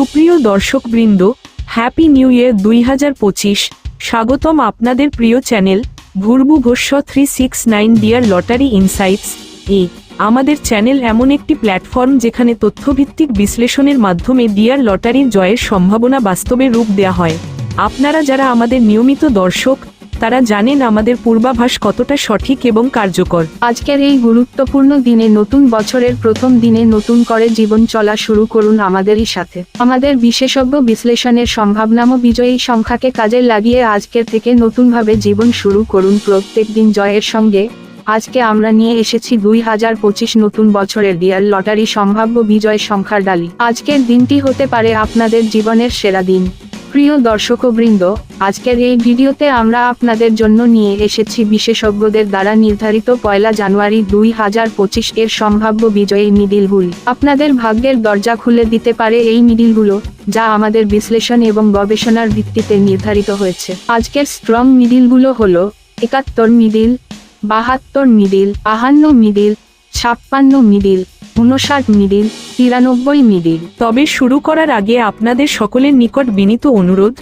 সুপ্রিয় দর্শকবৃন্দ happy new year দুই হাজার পঁচিশ। স্বাগতম আপনাদের প্রিয় channel ভূর্ভুভস্য three six nine dear lottery insights এ। আমাদের চ্যানেল এমন একটি প্ল্যাটফর্ম যেখানে তথ্যভিত্তিক বিশ্লেষণের মাধ্যমে ডিয়ার লটারির জয়ের সম্ভাবনা বাস্তবে রূপ দেওয়া হয়। আপনারা যারা আমাদের নিয়মিত দর্শক তারা জানেন আমাদের পূর্বাভাস কতটা সঠিক এবং কার্যকর। আজকের এই গুরুত্বপূর্ণ দিনে নতুন বছরের প্রথম দিনে নতুন করে জীবন চলা শুরু করুন আমাদেরই সাথে। আমাদের বিশেষজ্ঞ বিশ্লেষণের সম্ভাবনাম বিজয়ী সংখ্যাকে কাজে লাগিয়ে আজকের থেকে নতুনভাবে জীবন শুরু করুন প্রত্যেক দিন জয়ের সঙ্গে। আজকে আমরা নিয়ে এসেছি দুই হাজার পঁচিশ নতুন বছরের ডিয়ার লটারি সম্ভাব্য বিজয় সংখ্যার ডালি। আজকের দিনটি হতে পারে আপনাদের জীবনের সেরা দিন। প্রিয় দর্শকবৃন্দ আজকের এই ভিডিওতে আমরা আপনাদের জন্য নিয়ে এসেছি বিশেষজ্ঞদের দ্বারা নির্ধারিত পয়লা জানুয়ারি দুই হাজার পঁচিশ এর সম্ভাব্য বিজয়ী মিডিলগুলি। আপনাদের ভাগ্যের দরজা খুলে দিতে পারে এই মিডিলগুলো, যা আমাদের বিশ্লেষণ এবং গবেষণার ভিত্তিতে নির্ধারিত হয়েছে। আজকের স্ট্রং মিডিলগুলো হল, একাত্তর মিডিল, বাহাত্তর মিডিল আহান্ন মিডিল, ছাপ্পান্ন মিডিল উনষাট মিডিল, তিরানব্বই মিডিল। তবে শুরু করার আগে আপনাদের সকলের নিকট বিনীত অনুরোধ,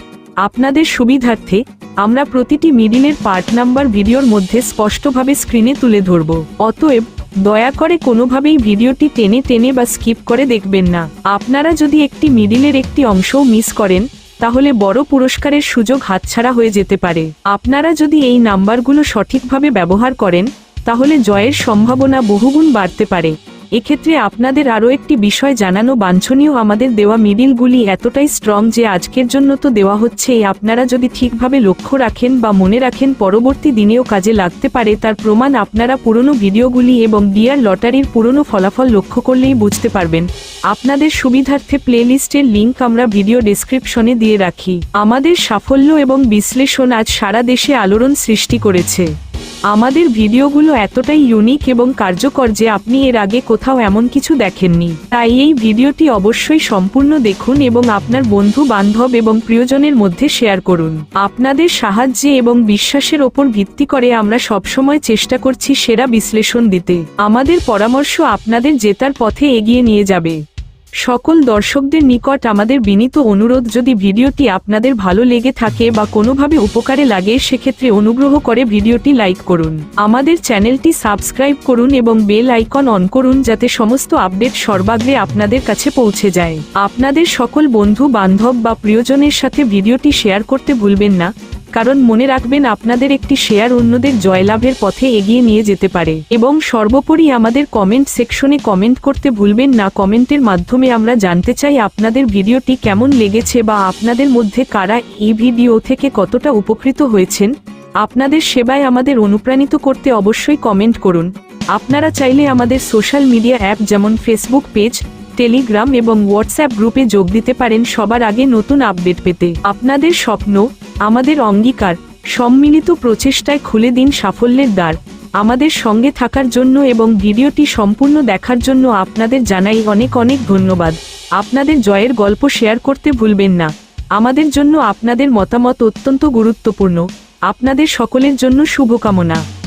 আপনাদের সুবিধার্থে আমরা প্রতিটি মিডিলের পার্ট নাম্বার ভিডিওর মধ্যে স্পষ্টভাবে স্ক্রিনে তুলে ধরব। অতএব, দয়া করে কোনোভাবেই ভিডিওটি টেনে টেনে বা স্কিপ করে দেখবেন না। আপনারা যদি একটি মিডিলের একটি অংশও মিস করেন, তাহলে বড় পুরস্কারের সুযোগ হাতছাড়া হয়ে যেতে পারে। আপনারা যদি এই নাম্বারগুলো সঠিকভাবে ব্যবহার করেন, তাহলে জয়ের সম্ভাবনা বহুগুণ বাড়তে পারে। এক্ষেত্রে আপনাদের আরও একটি বিষয় জানানো বাঞ্ছনীয়। আমাদের দেওয়া মিডিলগুলি এতটাই স্ট্রং যে আজকের জন্য তো দেওয়া হচ্ছে। আপনারা যদি ঠিকভাবে লক্ষ্য রাখেন বা মনে রাখেন পরবর্তী দিনেও কাজে লাগতে পারে, তার প্রমাণ আপনারা পুরনো ভিডিওগুলি এবং ডিয়ার লটারির পুরনো ফলাফল লক্ষ্য করলেই বুঝতে পারবেন। আপনাদের সুবিধার্থে প্লেলিস্টের লিঙ্ক আমরা ভিডিও ডেসক্রিপশনে দিয়ে রাখি। আমাদের সাফল্য এবং বিশ্লেষণ আজ সারা দেশে আলোড়ন সৃষ্টি করেছে। আমাদের ভিডিওগুলো এতটাই ইউনিক এবং কার্যকর যে আপনি এর আগে কোথাও এমন কিছু দেখেননি। তাই এই ভিডিওটি অবশ্যই সম্পূর্ণ দেখুন এবং আপনার বন্ধু, বান্ধব এবং প্রিয়জনের মধ্যে শেয়ার করুন। আপনাদের সাহায্যে এবং বিশ্বাসের ওপর ভিত্তি করে আমরা সবসময় চেষ্টা করছি সেরা বিশ্লেষণ দিতে। আমাদের পরামর্শ আপনাদের জেতার পথে এগিয়ে নিয়ে যাবে। সকল দর্শকদের নিকট আমাদের বিনীত অনুরোধ, যদি ভিডিওটি আপনাদের ভালো লেগে থাকে বা কোনোভাবে উপকারে লাগে, সেক্ষেত্রে অনুগ্রহ করে ভিডিওটি লাইক করুন। আমাদের চ্যানেলটি সাবস্ক্রাইব করুন এবং বেল আইকন অন করুন যাতে সমস্ত আপডেট সর্বাগ্রে আপনাদের কাছে পৌঁছে যায়। আপনাদের সকল বন্ধু বান্ধব বা প্রিয়জনের সাথে ভিডিওটি শেয়ার করতে ভুলবেন না। কারণ মনে রাখবেন আপনাদের একটি শেয়ার অন্যদের জয়লাভের পথে এগিয়ে নিয়ে যেতে পারে। এবং সর্বোপরি আমাদের কমেন্ট সেকশনে কমেন্ট করতে ভুলবেন না। কমেন্টের মাধ্যমে আমরা জানতে চাই আপনাদের ভিডিওটি কেমন লেগেছে বা আপনাদের মধ্যে কারা এই ভিডিও থেকে কতটা উপকৃত হয়েছেন? আপনাদের সেবায় আমাদের অনুপ্রাণিত করতে অবশ্যই কমেন্ট করুন। আপনারা চাইলে আমাদের সোশ্যাল মিডিয়া অ্যাপ যেমন ফেসবুক পেজ, টেলিগ্রাম এবং হোয়াটসঅ্যাপ গ্রুপে যোগ দিতে পারেন। সবার আগে নতুন আপডেট পেতে। আপনাদের স্বপ্ন আমাদের অঙ্গীকার, সম্মিলিত প্রচেষ্টায় খুলে দিন সাফল্যের দ্বার। আমাদের সঙ্গে থাকার জন্য এবং ভিডিওটি সম্পূর্ণ দেখার জন্য আপনাদের জানাই অনেক অনেক ধন্যবাদ। আপনাদের জয়ের গল্প শেয়ার করতে ভুলবেন না। আমাদের জন্য আপনাদের মতামত অত্যন্ত গুরুত্বপূর্ণ। আপনাদের সকলের জন্য শুভকামনা।